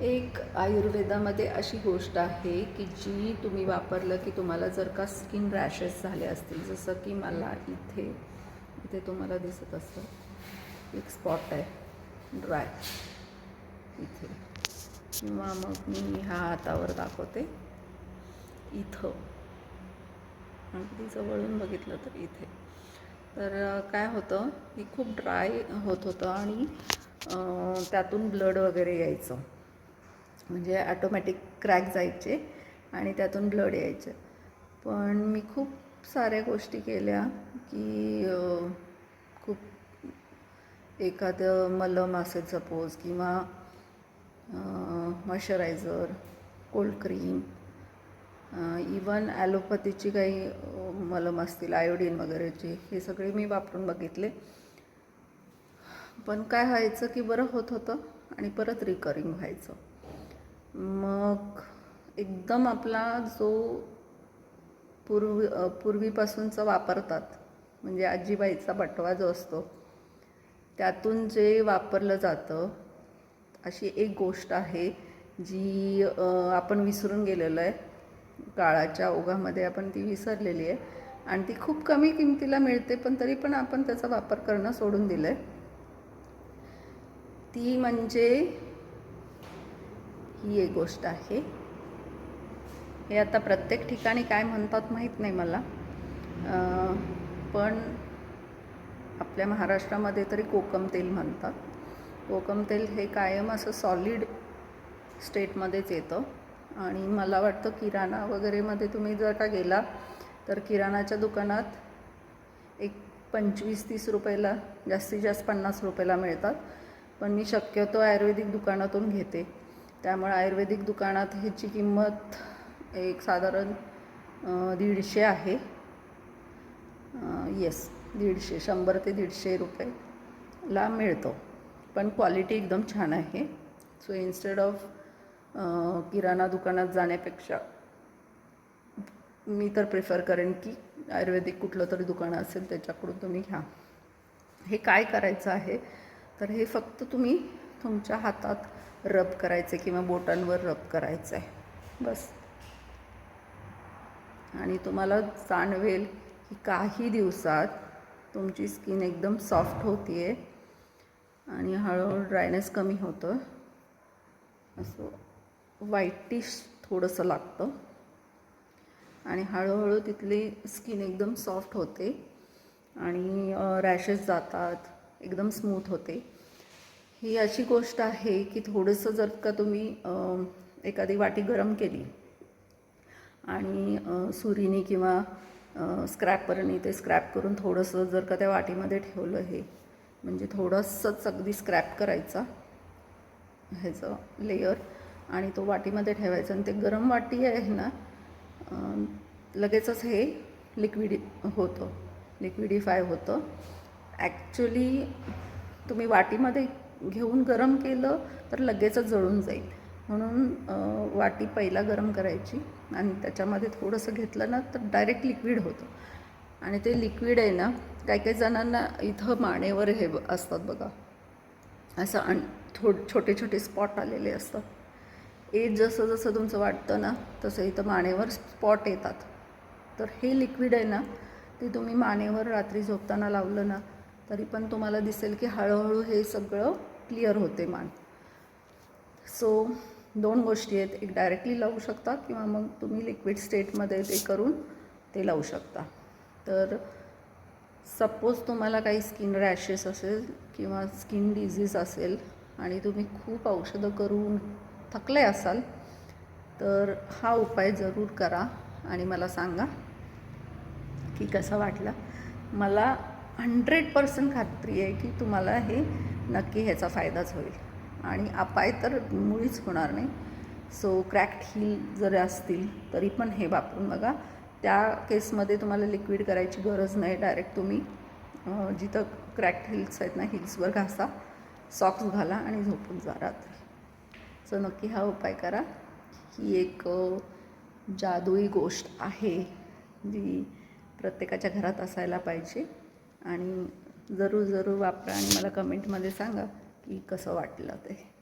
एक आयुर्वेदामध्ये अशी गोष्ट आहे की जी तुम्ही वापरलं की तुम्हाला जर का स्किन रॅशेस झाले असतील जसं की मला इथे इथे तुम्हाला दिसत असतं एक स्पॉट आहे ड्राय. इथे. किंवा मग मी ह्या हातावर दाखवते. इथं. अगदी जवळून बघितलं तर इथे. तर काय होतं की खूप ड्राय होत होतं आणि त्यातून ब्लड वगैरे यायचं. म्हणजे ॲटोमॅटिक क्रॅक जायचे आणि त्यातून ब्लड यायचे. पण मी खूप साऱ्या गोष्टी केल्या की खूप एखादं मलम असेल सपोज किंवा मॉइश्चरायझर कोल्ड क्रीम इवन ॲलोपॅथीची काही मलम असतील आयोडीन वगैरेचे हे सगळे मी वापरून बघितले. पण काय व्हायचं की बरं होत होतं आणि परत रिकरिंग व्हायचं. मग एकदम आपला जो पूर्वी पूर्वीपासूनचा वापरतात म्हणजे आजीबाईचा बटवा जो असतो त्यातून जे वापरलं जातं अशी एक गोष्ट आहे जी आपण विसरून गेलेलो आहे. काळाच्या ओघामध्ये आपण ती विसरलेली आहे. आणि ती खूप कमी किमतीला मिळते पण तरी पण आपण त्याचा वापर करणं सोडून दिलं आहे ती म्हणजे ही एक गोष्ट आहे. हे आता प्रत्येक ठिकाणी काय म्हणतात माहीत नाही मला. पण आपल्या महाराष्ट्रामध्ये तरी कोकम तेल म्हणतात. कोकम तेल हे कायम असं सॉलिड स्टेटमध्येच येतं. आणि मला वाटतं किराणा वगैरेमध्ये तुम्ही जर का गेला तर किराणाच्या दुकानात एक पंचवीस तीस रुपयाला जास्तीत जास्त पन्नास रुपयाला मिळतात. पण मी शक्यतो आयुर्वेदिक दुकानातून घेते. त्यामुळे आयुर्वेदिक दुकानात ह्याची किंमत एक साधारण दीडशे आहे. येस दीडशे शंभर ते दीडशे रुपयेला मिळतो. पण क्वालिटी एकदम छान आहे. सो इन्स्टेड ऑफ किराणा दुकानात जाण्यापेक्षा मी तर प्रिफर करेन की आयुर्वेदिक कुठलं तरी दुकान असेल त्याच्याकडून तुम्ही घ्या. हे काय करायचं आहे? तर हे फक्त तुम्ही तुमच्या हातात रब करायचं आहे किंवा बोटांवर रब करायचं आहे बस. आणि तुम्हाला जाणवेल की काही दिवसात तुमची स्किन एकदम सॉफ्ट होती आहे आणि हळूहळू ड्रायनेस कमी होतं. असं व्हाईटिश थोडंसं लागतं. आणि हळूहळू तिथली स्किन एकदम सॉफ्ट होते. आणि रॅशेस जातात. एकदम स्मूथ होते. ही अशी गोष्ट आहे की थोडंसं जर का तुम्ही एखादी वाटी गरम केली आणि सुरीने किंवा स्क्रॅपरने ते स्क्रॅप करून थोडंसं जर का त्या वाटीमध्ये ठेवलं हे म्हणजे थोडंसंच अगदी स्क्रॅप करायचा ह्याचं लेयर आणि तो वाटीमध्ये ठेवायचा आणि ते गरम वाटी आहे ना लगेचच हे लिक्विडि होतं लिक्विडिफाय होतं. ॲक्च्युली तुम्ही वाटीमध्ये घेऊन गरम केलं तर लगेचच जळून जाईल. म्हणून वाटी पहिला गरम करायची आणि त्याच्यामध्ये थोडंसं घेतलं ना तर डायरेक्ट लिक्विड होतं. आणि ते लिक्विड आहे ना काही काही जणांना इथं मानेवर हे ब- असतात बघा. असं अण थो छोटे छोटे स्पॉट आलेले असतात. एज जसं जसं तुमचं वाटतं ना तसं इथं मानेवर स्पॉट येतात. तर हे लिक्विड आहे ना ते तुम्ही मानेवर रात्री झोपताना लावलं ना तरी पण तुम्हाला दिसेल की हळूहळू हे सगळं क्लिअर होते मान. सो दोन गोष्टी आहेत. एक डायरेक्टली लावू शकता किंवा मग तुम्ही लिक्विड स्टेटमध्ये ते करून ते लावू शकता. तर सपोज तुम्हाला काही स्किन रॅशेस असेल किंवा स्किन डिझीज असेल आणि तुम्ही खूप औषधं करून थकले असाल तर हा उपाय जरूर करा आणि मला सांगा की कसा वाटला. मला हंड्रेड पर्सेंट खात्री आहे की तुम्हाला हे नक्की ह्याचा फायदाच होईल. आणि अपाय तर मुळीच होणार नाही. सो क्रॅक्ट हिल जर असतील तरी पण हे वापरून बघा. त्या केसमध्ये तुम्हाला लिक्विड करायची गरज नाही. डायरेक्ट तुम्ही जिथं क्रॅक्ट हिल्स आहेत ना हिल्सवर घासा. सॉक्स घाला आणि झोपून जा रात्री. सो नक्की हा उपाय करा. ही एक जादुई गोष्ट आहे जी प्रत्येकाच्या घरात असायला पाहिजे. आणि जरूर जरूर वापरा आणि मला कमेंटमध्ये सांगा की कसं वाटलं ते.